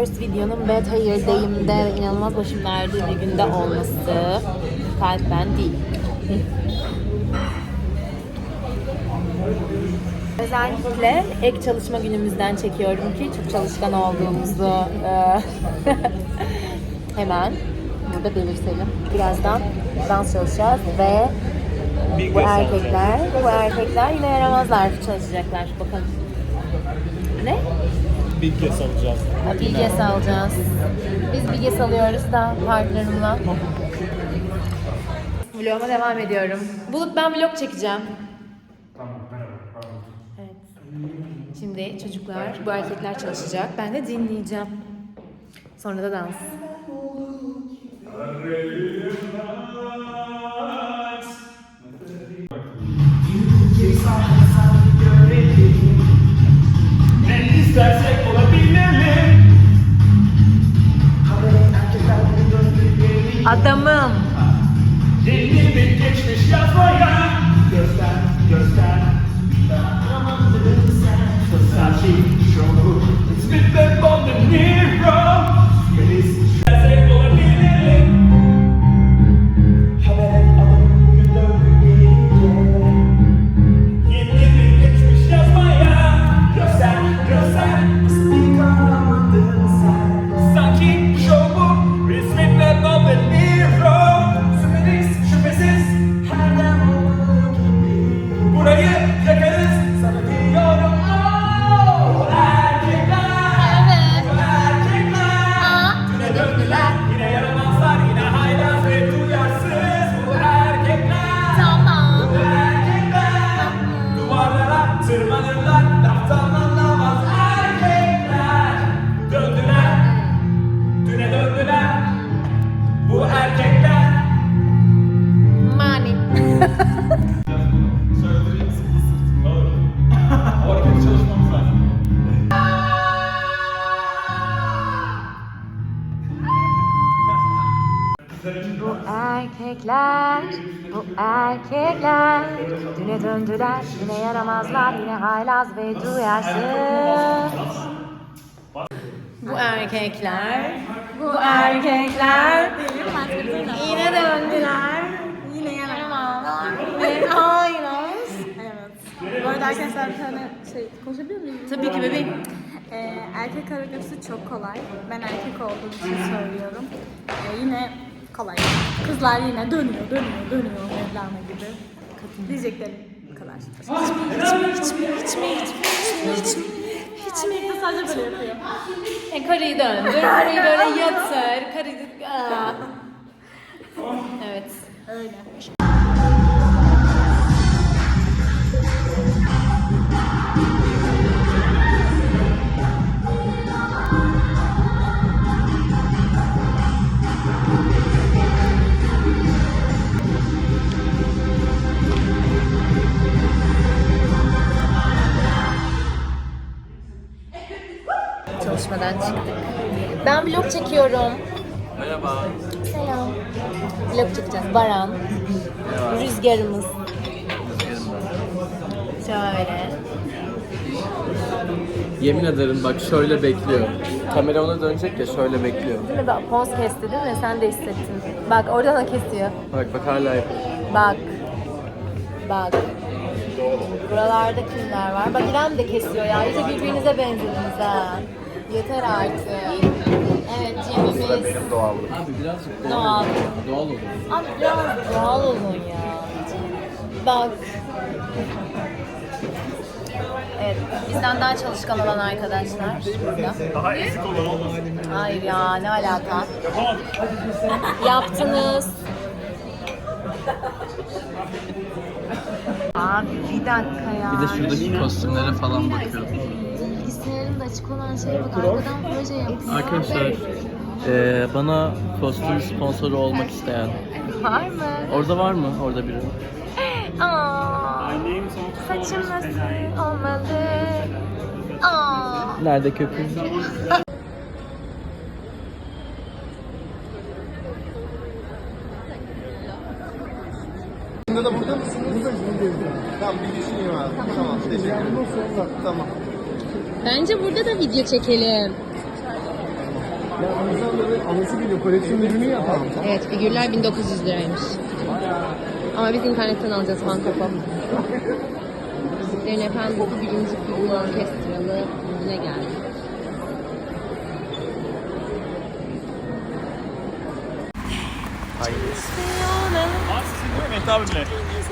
First videonun bad hair day'imde inanılmaz başım ağrıdığı bir günde olması kalpten değil. Özellikle ek çalışma günümüzden çekiyorum ki çok çalışkan olduğumuzu e, hemen burada belirtelim. Birazdan dans çalışacağız ve bu erkekler, bu erkekler yine yaramazlar çalışacaklar. Bakalım. Ne? Bilge salacağız. BGS alacağız. Biz BGS alıyoruz da partnerimle. Vloguma devam ediyorum. Bulut ben vlog çekeceğim. Evet. Şimdi çocuklar, bu erkekler çalışacak. Ben de dinleyeceğim. Sonra da dans. Adamım. Erkekler Düne döndüler, yine yaramazlar Yine haylaz ve duyarsız Bu erkekler, bu erkekler Yine döndüler Yine yaramazlar ve haylaz Evet. Bu arada arkadaşlar bir tane şey konuşabiliyor muyum? Tabii ki bebeğim Ee, erkek koreografisi çok kolay. Ben erkek olduğum için söylüyorum. Ee, yine kolay. Kızlar yine dönüyor, dönüyor, dönüyor Mevlana gibi. Diyeceklerim bu kadar. Hiç mi, hiç mi, hiç mi, hiç mi, hiç mi, hiç mi? sadece böyle yapıyor. E, karıyı döndür, karıyı böyle yatır, karıyı... Aa. Evet. Öyle. Çalışmadan çıktık. Ben vlog çekiyorum. Merhaba Selam. Vlog çekeceğiz. Baran. Rüzgarımız. Şöyle. Yemin ederim bak şöyle bekliyor. Kamera ona dönecek ya şöyle bekliyor. Değil mi? Bak poz kesti değil mi? Sen de hissettin. Bak oradan da kesiyor. Bak bak hala yapıyor. Bak. Bak. Buralarda kimler var? Bak İrem de kesiyor ya. İyice birbirinize benzediniz ha. Yeter artık. Evet Cem'imiz. doğallık. Abi birazcık doğal. Doğal. Doğal olur. Abi biraz doğal olun ya. Bak. Evet, bizden daha çalışkan olan arkadaşlar burada. Daha ezik olan olmasın Hayır ya, ne alaka? Yaptınız. Abi bir dakika ya. Bir de şuradaki kostümlere falan bakıyorum. Açık olan şeye bak, arkadan proje yapıyor. Arkadaşlar eee, bana kostüm sponsoru olmak isteyen. Var mı? Orada var mı? Orada biri. Aa, saçım nasıl olmalı? Aa. Nerede köpüğü? Burada da burada mısın? Buradayım. Tamam bir düşüneyim abi. Tamam teşekkür ederim. Tamam. Bence burada da video çekelim. Ya insanların anası geliyor koleksiyon ürünü yapalım. Evet figürler 1900 liraymış. Ama biz internetten alacağız Funko Pop. Sizlerin Efendisi birinci figür orkestralı yüzüne geldi.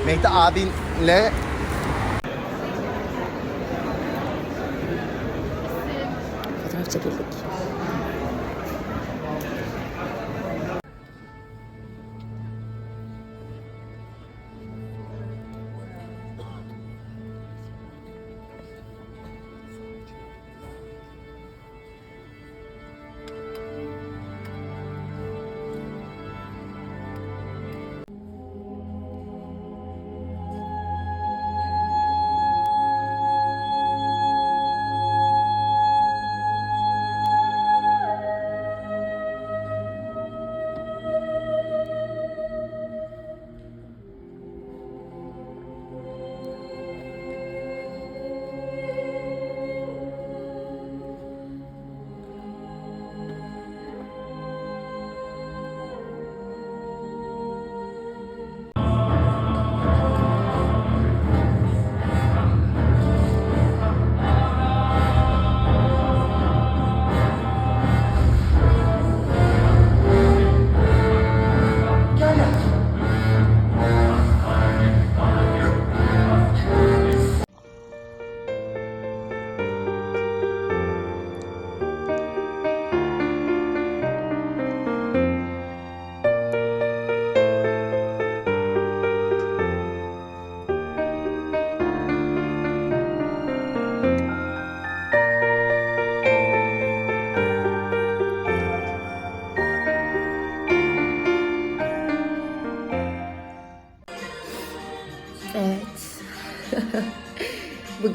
Mehdi abinle Fotoğraf çekildik. Evet.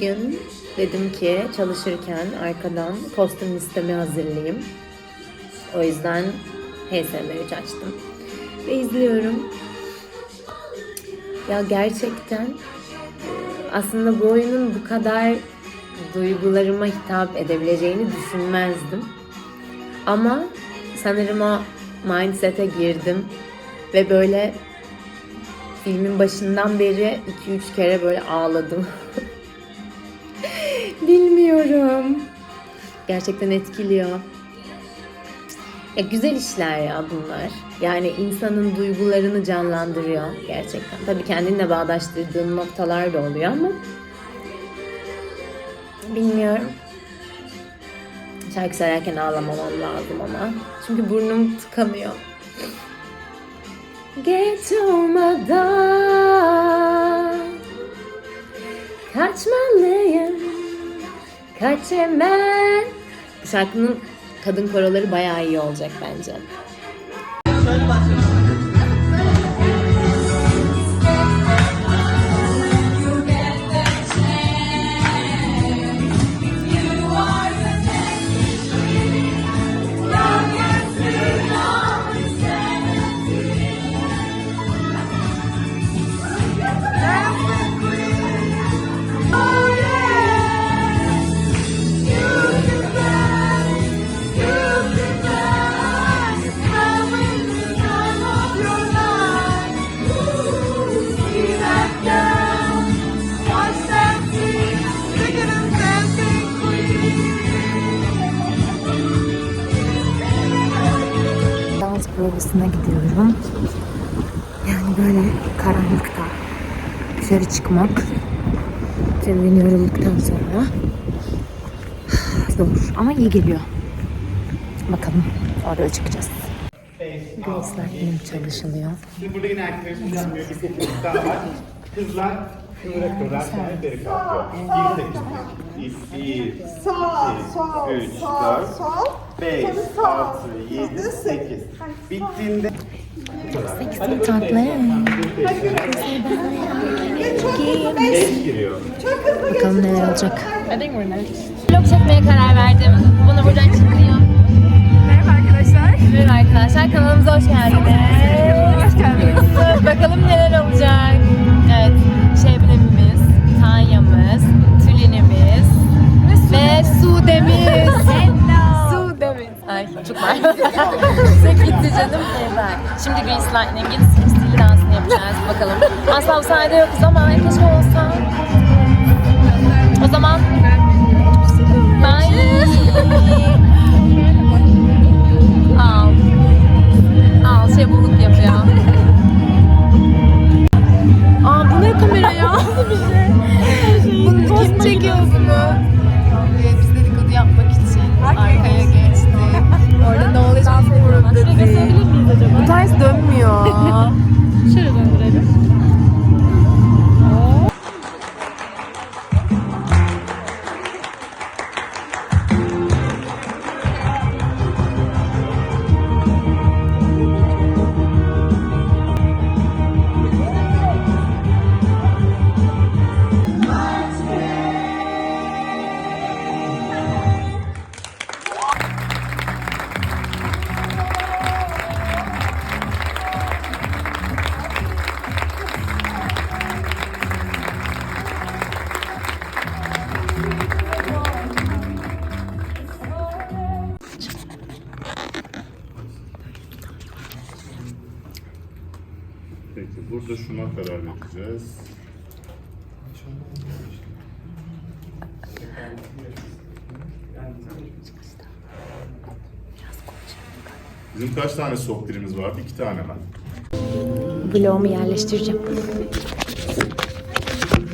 Bugün dedim ki çalışırken arkadan kostüm listemi hazırlayayım. O yüzden HSM3 açtım. Ve izliyorum. Ya gerçekten aslında bu oyunun bu kadar duygularıma hitap edebileceğini düşünmezdim. Ama sanırım o mindset'e girdim ve böyle filmin başından beri 2-3 kere böyle ağladım. Bilmiyorum. Gerçekten etkiliyor. Ya güzel işler ya bunlar. Yani insanın duygularını canlandırıyor gerçekten. Tabii kendinle bağdaştırdığın noktalar da oluyor ama bilmiyorum. Şarkı söylerken ağlamamam lazım ama. Çünkü burnum tıkanıyor. Geç olmadan Kaçmalıyım Kaç şarkının kadın koroları bayağı iyi olacak bence. Gidiyorum. Yani böyle karanlıkta dışarı çıkmak tüm gün yorulduktan sonra zor ama iyi geliyor. Bakalım oraya çıkacağız. Göğüsler benim çalışılıyor. Kızlar kıvrak kıvrak beri kalkıyor. Bir sekiz. Bir, Sağ, iki, sol, üç, sağ, dört, sol. beş, Sonra sağ. altı, yedi, sekiz. Bittiğinde Tatlı. Bakalım neler olacak. Vlog çekmeye karar verdim. Bunu buradan çıkıyor. Merhaba arkadaşlar. Merhaba arkadaşlar kanalımıza hoş geldiniz. Hoş geldiniz. Bakalım neler olacak. Evet, Şebnemimiz, Tanya'mız, Tülin'imiz ve Sude'miz çocuk var. Bitti canım Eva. Şimdi Greenslant'ın stili dansını yapacağız bakalım. Asla bu sahnede yokuz ama keşke olsa. O zaman... Bye. Al. Al şey bulut yapıyor. Aa bu ne kamera ya? Bunu kim çekiyorsunuz? Dedi. Bu ters dönmüyor. Şöyle döndürelim. Bizim kaç tane soğuk vardı? İki tane mi? Vlogumu yerleştireceğim.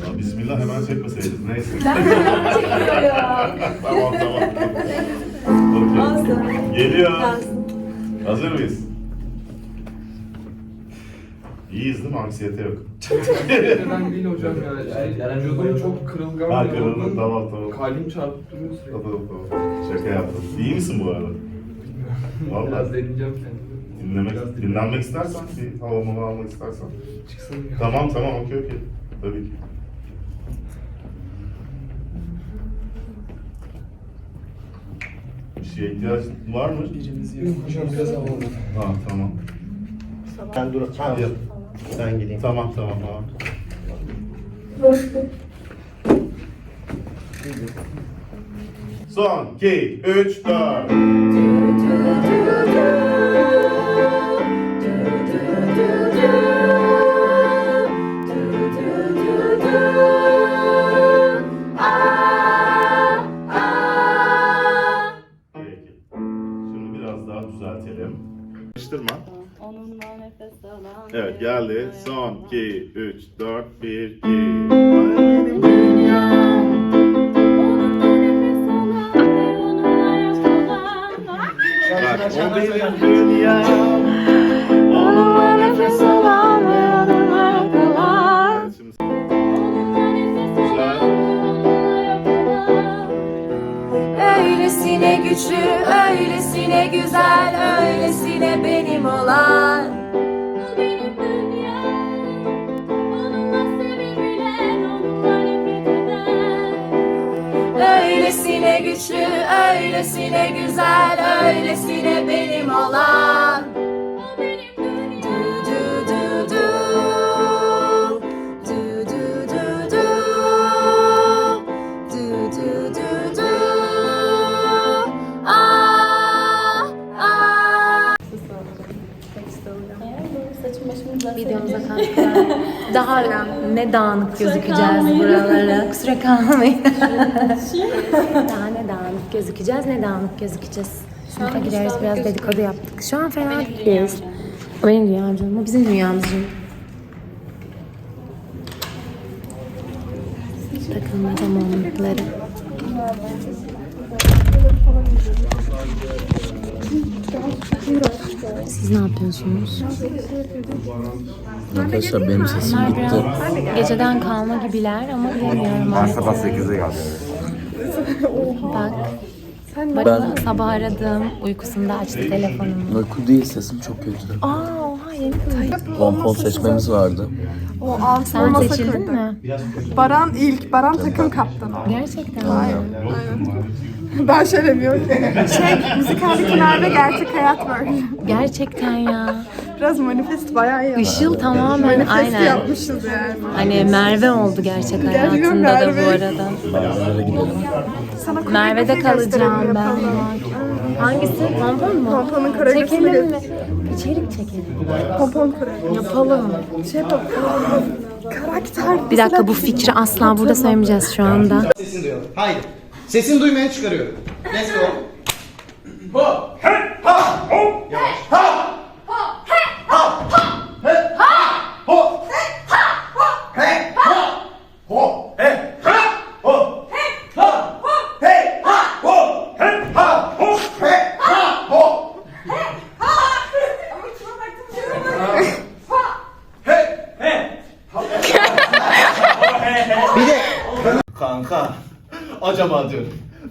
Ya Bismillah hemen çekmeseydik. Neyse. tamam tamam. Okey. Geliyor. Hazır mıyız? İyiyiz değil mi? Anksiyete yok. Neden değil hocam ya. Vücudum çok kırılgan. Ha ve kırıldı yorgun. tamam tamam. Kalbim çarpıp duruyor sürekli. Tamam tamam. Şaka yaptım. İyi misin bu arada? Biraz Vallahi deneyeceğim kendimi. dinlemek, Biraz dinlenmek istersen, bir hava mava almak istersen. Çıksın ya. Tamam tamam okey okey. Tabii ki. Bir şeye ihtiyacın var mı? Hocam biraz havalı. Ha tamam. Ben dur. Ha yok. Ben gideyim. Tamam tamam tamam. Son 2, 3, 4. 2, 3, 4, 1, 2. Benim dünyam. Bak o benim dünyam. Onunla nefes alan ve onunla kalan. Şimdi güzel. Öylesine güçlü, öylesine güzel, öylesine benim olan. Güçlü, öylesine güzel, öylesine benim olan. Videomuza katkılar. Daha ne dağınık gözükeceğiz buralara. Kusura kalmayın. Daha ne dağınık gözükeceğiz, ne dağınık gözükeceğiz. Sınıfa gireriz biraz dedikodu yaptık. Şu an fena değiliz. O benim dünyam canım. O bizim dünyamız canım. Takılma tamamlıkları. Siz ne yapıyorsunuz? Arkadaşlar benim sesim gitti. geceden kalma gibiler ama bilemiyorum. Ben sabah 8'de geldim. Bak. Bak Ben- sabah aradım. Uykusunda açtı telefonumu. Uyku değil sesim çok kötü. Aa oha yeni kız. Pompon seçmemiz vardı. O altı Sen masa seçildin kırdı. mi? Baran ilk, Baran takım kaptanı. Gerçekten mi? Ben söylemiyorum ki. Şey, müzikaldeki Merve gerçek hayat böyle. Gerçekten ya. Biraz manifest bayağı iyi. Işıl tamamen Manifest aynen. yapmışız yani. Hani Merve oldu gerçek Gerçekten hayatında da Merve. bu arada. Merve'lere gidelim. Sana Merve'de koreografi kalacağım gösterelim, ben. yapalım. Hangisi? Pompon mu? Pomponun koreografisini Çekelim mi? İçerik çekelim. Pompon kırarım. Yapalım. Şey yapalım. Karakter. Bir dakika bu fikri asla burada söylemeyeceğiz şu anda. Sesini duyalım. Haydi. Sesini duymaya çıkarıyorum. Let's go. Bir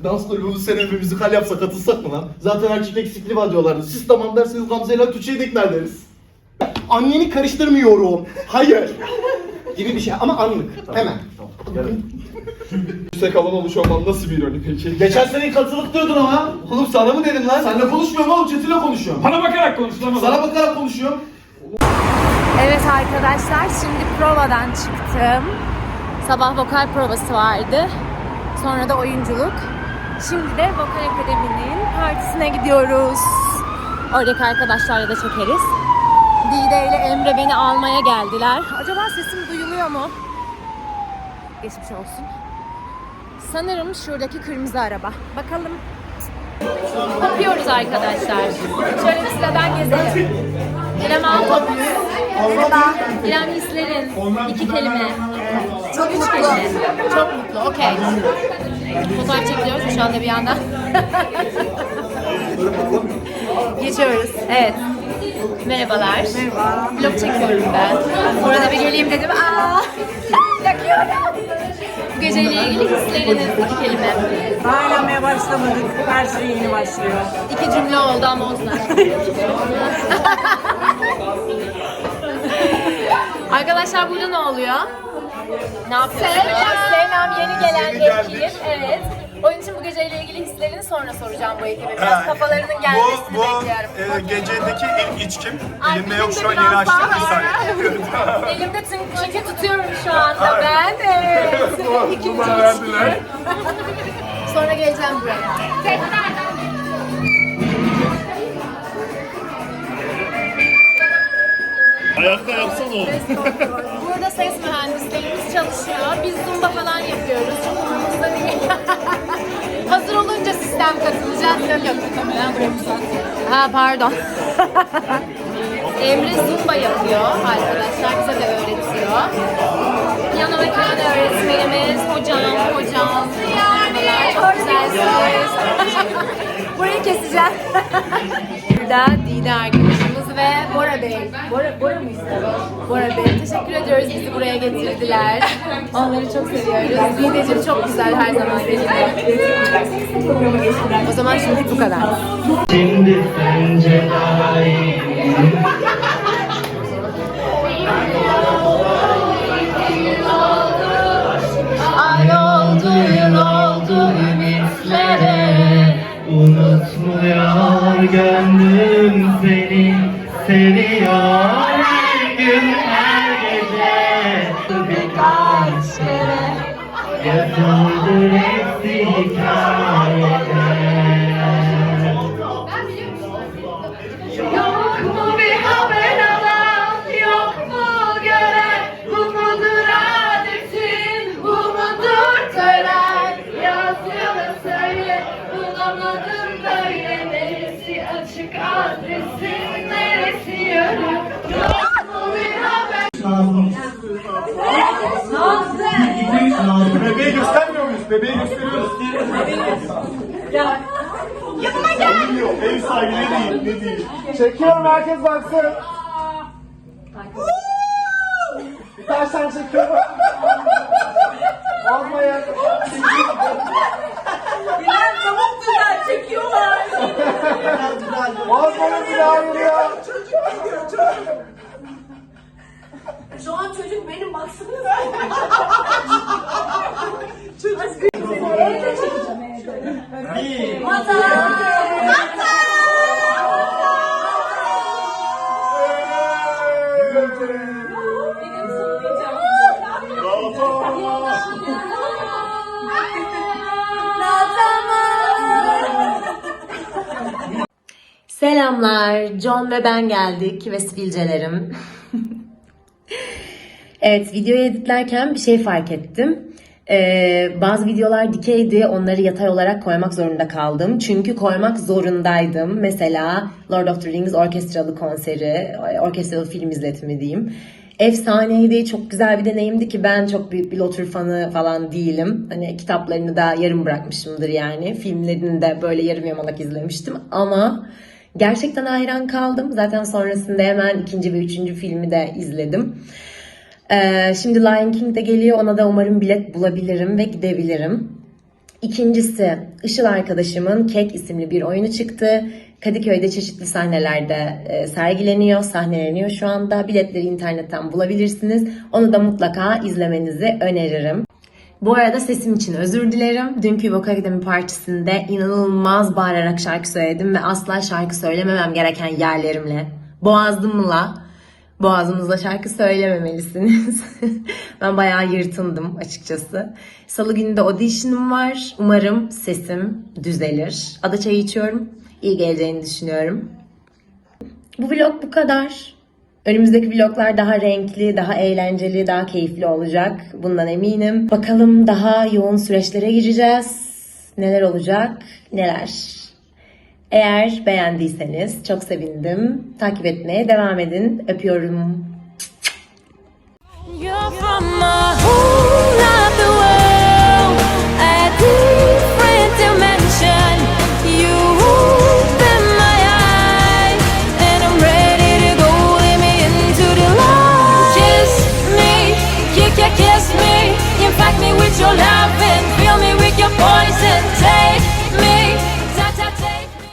Dans kulübü bu sene bir müzikal yapsa katılsak mı lan? Zaten erkek eksikliği var diyorlardı. Siz tamam derseniz Gamze ile Tuğçe'yi de ikna ederiz. Anneni karıştırmıyorum. Hayır. Gibi bir şey ama anlık. Hemen. Yüksek alan olmuş olman nasıl bir ironi peki? Geçen sene katılık diyordun ama. Oğlum sana mı dedim lan? Seninle konuşmuyorum oğlum Çetin'le konuşuyorum. Bana bakarak konuş lan. Sana bakarak konuşuyorum. Evet arkadaşlar şimdi provadan çıktım. Sabah vokal provası vardı. Sonra da oyunculuk. Şimdi de Vokal Akademi'nin partisine gidiyoruz. Oradaki arkadaşlarla da çekeriz. Dide ile Emre beni almaya geldiler. Acaba sesim duyuluyor mu? Geçmiş olsun. Sanırım şuradaki kırmızı araba. Bakalım. Kopuyoruz arkadaşlar. Şöyle bir sıradan gezelim. İrem Altun. Merhaba. İrem Hisler'in iki kelime. Çok üç kelime. Çok mutlu. Okey. Fotoğraf çekiyoruz şu anda bir yandan. Geçiyoruz. Evet. Merhabalar. Merhaba. Vlog çekiyorum ben. Orada bir geleyim dedim. Aa! Yakıyorum. Bu geceyle ilgili hisleriniz iki kelime. Ağlamaya başlamadık. Her şey yeni başlıyor. İki cümle oldu ama olsun. Arkadaşlar burada ne oluyor? Ne yapıyorsunuz? Selam. Selam yeni gelen ekip. Evet. Onun için bu geceyle ilgili hislerini sonra soracağım bu ekibe. Biraz kafalarının gelmesini bekliyorum. e, gecedeki ilk içkim. Ay, Elimde yok şu an yeni açtım bir saniye. Elimde çünkü, çünkü tutuyorum şu anda ben. Evet. İkinci içki. Sonra geleceğim buraya. Ayakta yapsana oğlum. Burada ses mühendislerimiz çalışıyor. Biz zumba falan yapıyoruz. Çok umurumuzda değil. Hazır olunca sistem katılacağız. Yok yok muhtemelen buraya. Ha pardon. Emre zumba yapıyor arkadaşlar. Bize de öğretiyor. Piyano ve keman öğretmenimiz. Hocam, hocam. Çok güzelsiniz. Burayı keseceğim. Burada Dide arkadaşımız ve Bora Bey. Bora, Bora mı Bora Bey. Teşekkür ediyoruz bizi buraya getirdiler. Onları çok seviyoruz. Dideciğim çok güzel her zaman. O zaman şimdi bu kadar. Şimdi sence daha iyi. Ay oldu yıl oldu ümitlere. Unutmuyor gönlüm seni seviyor her gün her gece birkaç kere yazıldır hepsi hikayede. Yanıma gel. Yok, ev sahibi ne değil, ne değil. Çekiyorum herkes baksın. Tersen çekiyorum. Olmayın. Bilal çabuk güzel çekiyorlar. Olmayın bir daha yürüyor. Şu an çocuk benim bir. Vatan. Vatan. Selamlar, John ve ben geldik ve sivilcelerim. evet, videoyu editlerken bir şey fark ettim. Ee, bazı videolar dikeydi, onları yatay olarak koymak zorunda kaldım. Çünkü koymak zorundaydım. Mesela Lord of the Rings orkestralı konseri, orkestralı film izletimi diyeyim. Efsaneydi, çok güzel bir deneyimdi ki ben çok büyük bir Lotur fanı falan değilim. Hani kitaplarını da yarım bırakmışımdır yani. Filmlerini de böyle yarım yamalak izlemiştim ama gerçekten hayran kaldım. Zaten sonrasında hemen ikinci ve üçüncü filmi de izledim. Ee, şimdi Lion King de geliyor. Ona da umarım bilet bulabilirim ve gidebilirim. İkincisi, Işıl arkadaşımın Kek isimli bir oyunu çıktı. Kadıköy'de çeşitli sahnelerde e, sergileniyor, sahneleniyor şu anda. Biletleri internetten bulabilirsiniz. Onu da mutlaka izlemenizi öneririm. Bu arada sesim için özür dilerim. Dünkü Vocal Academy partisinde inanılmaz bağırarak şarkı söyledim ve asla şarkı söylememem gereken yerlerimle, boğazımla, boğazınızla şarkı söylememelisiniz. ben bayağı yırtındım açıkçası. Salı günü de audition'ım var. Umarım sesim düzelir. Ada çayı içiyorum. İyi geleceğini düşünüyorum. Bu vlog bu kadar. Önümüzdeki vloglar daha renkli, daha eğlenceli, daha keyifli olacak. Bundan eminim. Bakalım daha yoğun süreçlere gireceğiz. Neler olacak, neler. Eğer beğendiyseniz çok sevindim. Takip etmeye devam edin. Öpüyorum. You're from a